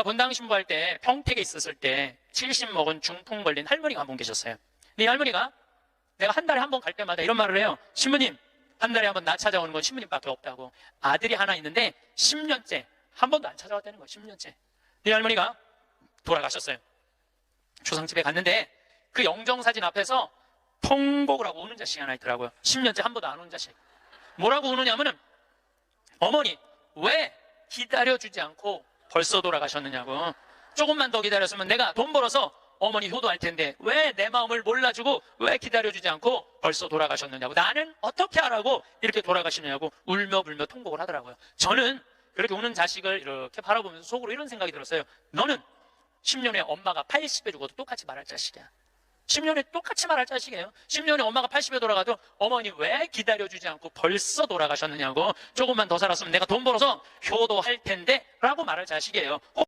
제가 본당 신부할 때 평택에 있었을 때 70 먹은 중풍 걸린 할머니가 한 분 계셨어요. 근데 이 할머니가 내가 한 달에 한 번 갈 때마다 이런 말을 해요. 신부님, 한 달에 한 번 나 찾아오는 건 신부님밖에 없다고. 아들이 하나 있는데 10년째 한 번도 안 찾아왔다는 거예요. 10년째. 이 할머니가 돌아가셨어요. 조상집에 갔는데 그 영정사진 앞에서 통곡을 하고 우는 자식이 하나 있더라고요. 10년째 한 번도 안 우는 자식. 뭐라고 우느냐면은 어머니 왜 기다려주지 않고 벌써 돌아가셨느냐고. 조금만 더 기다렸으면 내가 돈 벌어서 어머니 효도할 텐데 왜 내 마음을 몰라주고 왜 기다려주지 않고 벌써 돌아가셨느냐고. 나는 어떻게 하라고 이렇게 돌아가시느냐고 울며 불며 통곡을 하더라고요. 저는 그렇게 우는 자식을 이렇게 바라보면서 속으로 이런 생각이 들었어요. 너는 10년에 엄마가 80에 죽어도 똑같이 말할 자식이야. 10년에 똑같이 말할 자식이에요. 10년에 엄마가 80에 돌아가도 어머니 왜 기다려주지 않고 벌써 돌아가셨느냐고 조금만 더 살았으면 내가 돈 벌어서 효도할 텐데 말할 자식이에요.